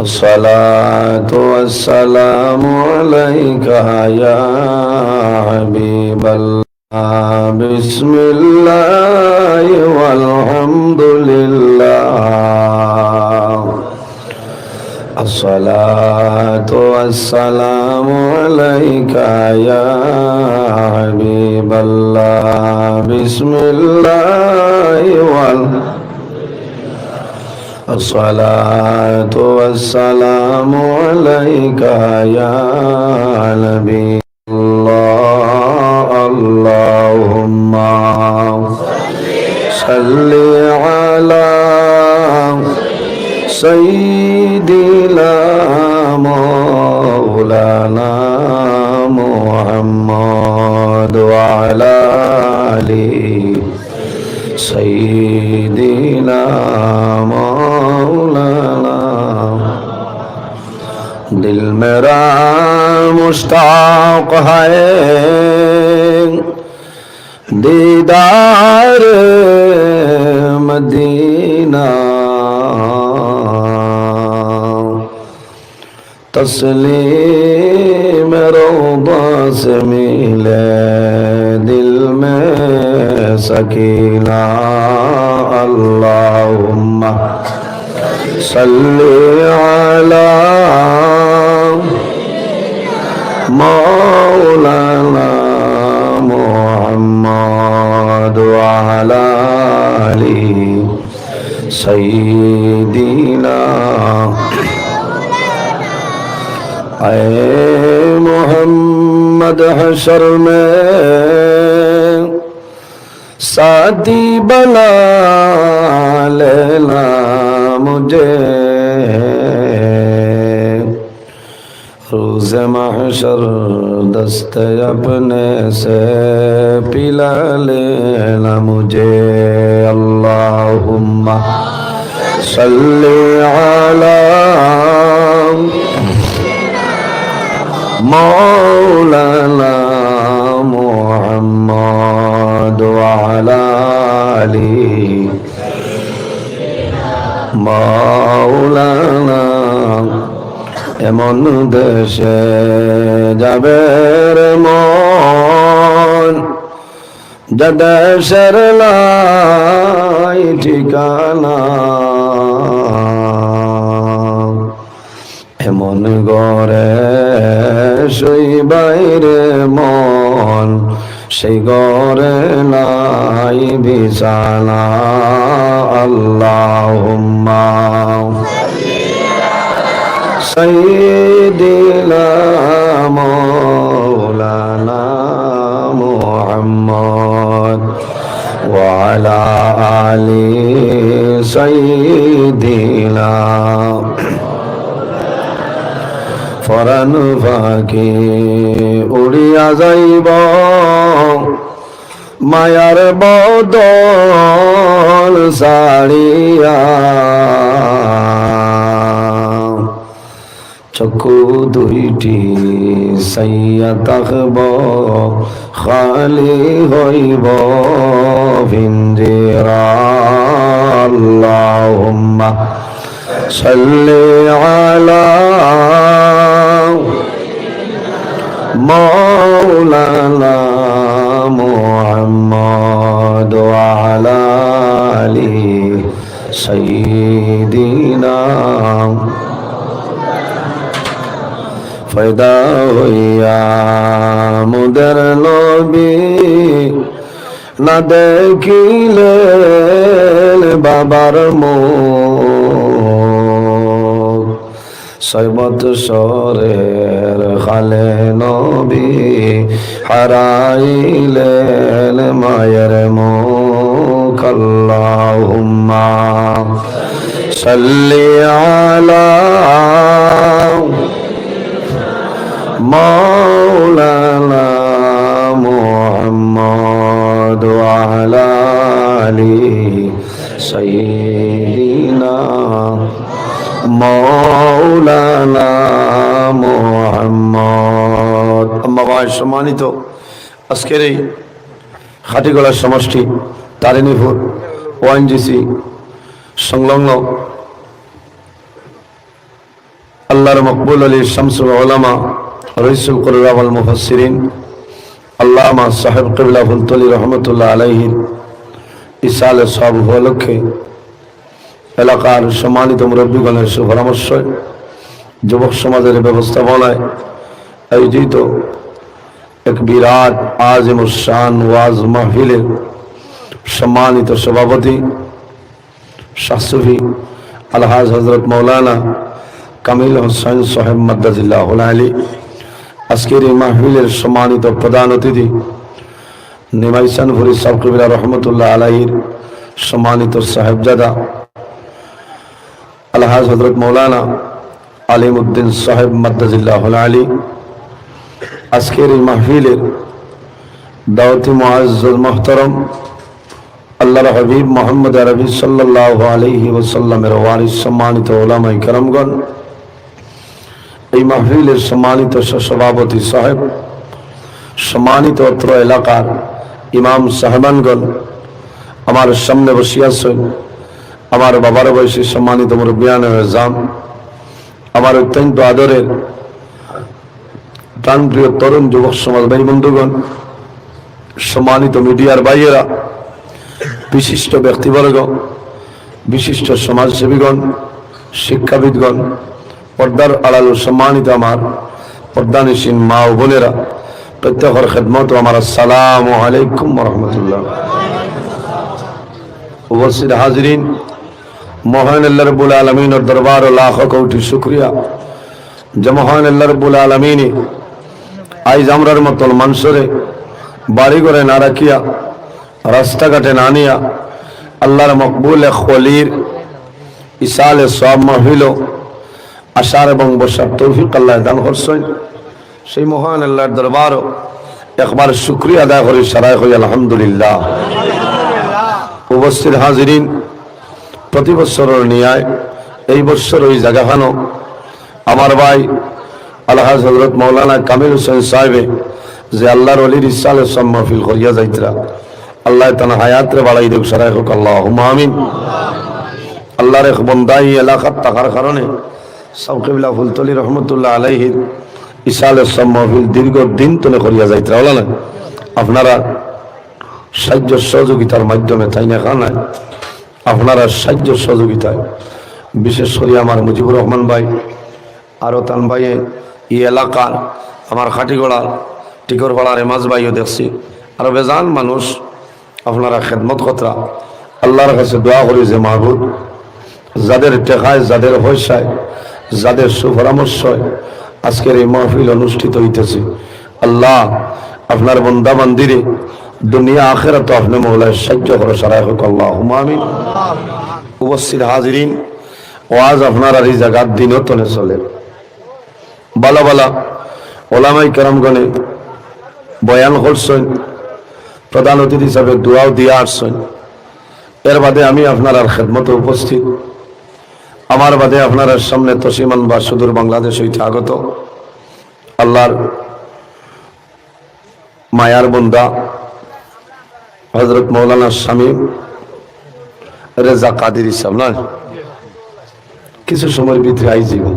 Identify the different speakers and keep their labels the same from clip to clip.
Speaker 1: الصلاة والسلام عليك يا حبيب الله. بسم الله والحمد لله. الصلاة والسلام عليك يا حبيب الله. بسم الله والحمد الصلاة والسلام عليك يا نبي الله. اللهم صل على سيدنا مولانا محمد وعلى آله سيدنا دل میرا مشتاق ہے دیدار مدینہ تسلیم روضہ سے ملے دل میں سکینہ اللہم صلی علی سيدنا اے محمد حشر میں سادی بنا لینا مجھے روز محشر دست اپنے سے پلا لینا مجھے اللہم صلی علی مولانا محمد وعلى علی مولانا এমন দেশে যাবে মন। যে দেশের লাই ঠিকানা। এমন গড়ে সই বাইরে মন, সেই গড়ে নাই বিছানা। আল্লাহ সৈদিলা মৌলানা মোহাম্মদ ওয়ালা আলী সৈদিলা ফরান ভাগে উড়িয়া যাইব। মায়ার বদল সারিয়া চক্ষু দুইটি সাইয়া তাকব খালি হইব ভিন্দিরাল্লাহুম্মা সাল্লি আলা মাওলানা মুহাম্মদ ওয়া আলা আলি সাইয়্যিদিনা ফয়দা হইয়া মুদের নবী না দেখিলে বাবার মুখ। ছয় বৎসরের খালে নবী হারাইলেন মায়ের মুখ। আল্লাহুম্মা সাল্লি আলা مولانا محمد وعلى آل سيدنا مولانا محمد আম্মা ভাই সম্মানিত আজকের এই খাটিগড়ার সমষ্টি তারিণীপুর ওএনজিসি সংলগ্ন আল্লাহর মকবুল আলী শামসুল ওলামা রইসুল করাল মুফসরিন আল্লামা সাহেব কবিলা ফুলতলি রহমতুল্লাহ আলাইহির ইসালে সব উপলক্ষে এলাকার সম্মানিত মুরব্বীগণের সুপরামর্শ, যুবক সমাজের ব্যবস্থাপনায় আয়োজিত এক বিরাট আজিম শান ওয়াজ মাহফিলের সম্মানিত সভাপতি শাহসুফি আলহাজ হজরত মৌলানা কামিল হোসেন সোহেব মাদ্দাজিল্লাহ আলী। আজকের এই মাহফিলের সম্মানিত প্রধান অতিথি নিমাইসান ফরিদ সাহ কবিরা রহমতুল্লাহ আলাহির সম্মানিত সাহেবজাদা, আলহাজ হজরত মৌলানা আলিম উদ্দিন সাহেব মাদ্দাজিল্লাহ আলী। আজকের এই মাহফিলের দাওয়াতি মহাজুল মোহতরম আল্লাহ হাবিব মোহাম্মদ আরবি সাল্লাহ আলহি ওসাল্লামের ওয়ারিস সম্মানিত ওলামাই করমগণ এই মাহফিলের সম্মানিত সভাপতি সাহেব, সম্মানিত অত্র এলাকার ইমাম সাহেবানগণ, আমার সামনে বসিয়াছেন আমার বাবার বয়সী সম্মানিত মুরব্বিয়ান জাম আমার অত্যন্ত আদরের প্রাণপ্রিয় তরুণ যুবক সমাজ ভাই বন্ধুগণ, সম্মানিত মিডিয়ার ভাইয়েরা, বিশিষ্ট ব্যক্তিবর্গ, বিশিষ্ট সমাজসেবীগণ, শিক্ষাবিদগণ পর্দার আড়াল সম্মানিত আমার পর্দানিসীন মা ও বোনেরা প্রত্যেকের খেদমত আমার আসসালামু আলাইকুম রহমতুল্লাহ উপস্থিত হাজরিন মহান আল্লাহ রব্বুল আলমিনের দরবার ও লাখ কোটি শুক্রিয়া যে মহান আল্লাহ রব্বুল আলমিনী আইজ আমরার মতন মানুষরে বাড়ি করে না রাখিয়া রাস্তাঘাটে না নিয়া আল্লাহর মকবুল খলির ইসালে সব মহিল আশার এবং বসার তৌফিক আল্লাহ দান করছেন। সেই মহান আল্লাহর দরবারও একবার শুক্রিয়া আদায় করি, সারাই হই আলহামদুলিল্লাহ। উপস্থিত হাজিরিন, প্রতি বছরের নিয়ায় এই বছর ওই জায়গাখানো আমার ভাই আল্লাহ হজরত মৌলানা কামিল হোসেন সাহেবে যে আল্লাহর অলির ইসালে মাহফিল করিয়া যাইতরা। আল্লাহ তানা হায়াতরে বাড়াই দেব সারাই হোক আল্লাহ আমিন। আল্লাহর এক বন্দাই এলাকার থাকার কারণে সাউকিবিল্লা ফুলতলি রহমতুল্লাহ আলাইহির ইসালে মাহফিল দীর্ঘ দিন তলে করিয়া যাইতরা বলা না আপনারা সাহায্য সহযোগিতার মাধ্যমে তাই না খানায় আপনারা সাহায্য সহযোগিতায়, বিশেষ করে আমার মুজিবুর রহমান ভাই আরও তান ভাইয়ে এই এলাকার আমার খাটিগড়ার টিকরপাড়ার এমাজ ভাইও দেখছি। আরও বেজান মানুষ আপনারা খেদমত কতরা। আল্লাহর কাছে দোয়া করি যে মাহবুদ যাদের টেকায়, যাদের পয়সায় যাদের সুপরামর্শয় আজকের এই মাহফিল অনুষ্ঠিত হইতেছে। আল্লাহ আপনার বন্দা মন্দিরে দুনিয়া আখেরা তো আপনি মৌলায় সাহায্য করো সারাই হোক। আল্লাহ আমিন। উপস্থিত হাজিরিন ওয়াজ আপনার আর এই জায়গার দিনও তলে চলে বালা বালা ওলামাই কেরামগণে বয়ান করছেন, প্রধান অতিথি হিসাবে দোয়াও দিয়ে আসছেন। এর বাদে আমি আপনার আর খেদমতে উপস্থিত। আমার বাদে আপনার সামনে তসিমান বা সুদূর বাংলাদেশ হইতে আগত আল্লাহর মায়ার বন্দা হজরত মৌলানা স্বামী রেজা কাদির ইসলাম, না? কিছু সময়ের ভিতরে আই জীবন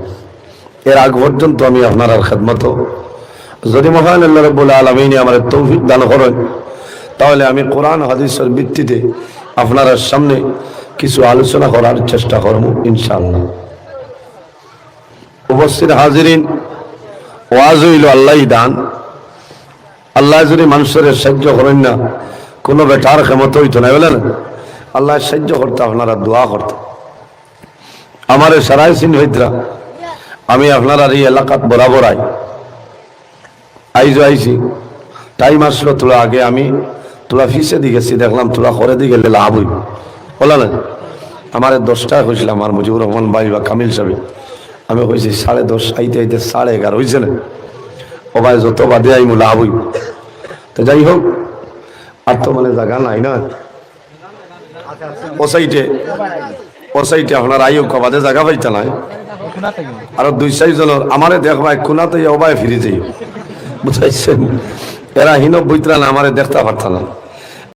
Speaker 1: এর আগ পর্যন্ত আমি আপনার খেদমত। যদি মহান আল্লাহ রব্বুল আলমিনী আমার তৌফিক দান করেন, তাহলে আমি কোরআন, হাদিসের ভিত্তিতে আপনার সামনে কিছু আলোচনা করার চেষ্টা করব, ইনশাআল্লাহ। উপস্থিত হাজিরিন, ওয়াজ হইল আল্লাহ দান। আল্লাহ যদি মানুষের সাহায্য করেন না, কোনো বেটার ক্ষমত হইতো না, বলেন। আল্লাহ সাহায্য করতে আপনারা দোয়া করতে। আমার সারাই সিন হইতরা, আমি আপনার এই এলাকাত বরাবর আই। আইজো আইছি। টাইম আসলো তোরা আগে আমি তোরা ফিসে দিয়ে গেছি, দেখলাম তোরা করে দিয়ে গেলে লাভ হইব। বলা না আমার দশটায় হয়েছিল আমার মুজিবুর রহমান ভাই বা কামিল সাহেব। আমি হয়েছি সাড়ে দশ, আইতে আইতে সাড়ে এগারো হয়েছে না। ও ভাই, যত বাদে আইমু, লাভ হইব। তো যাই হোক, আর তো মানে জায়গা নাই না। ও সাইটে ও সাইটে আপনার আইও কবাদে জায়গা পাইতে নাই। আর দুই চারজনের আমারে দেখবাই কোনাতে ওবাই ফিরে যাই বুঝাইছেন? এরা হীন বইতরা না আমারে দেখতে পারত না।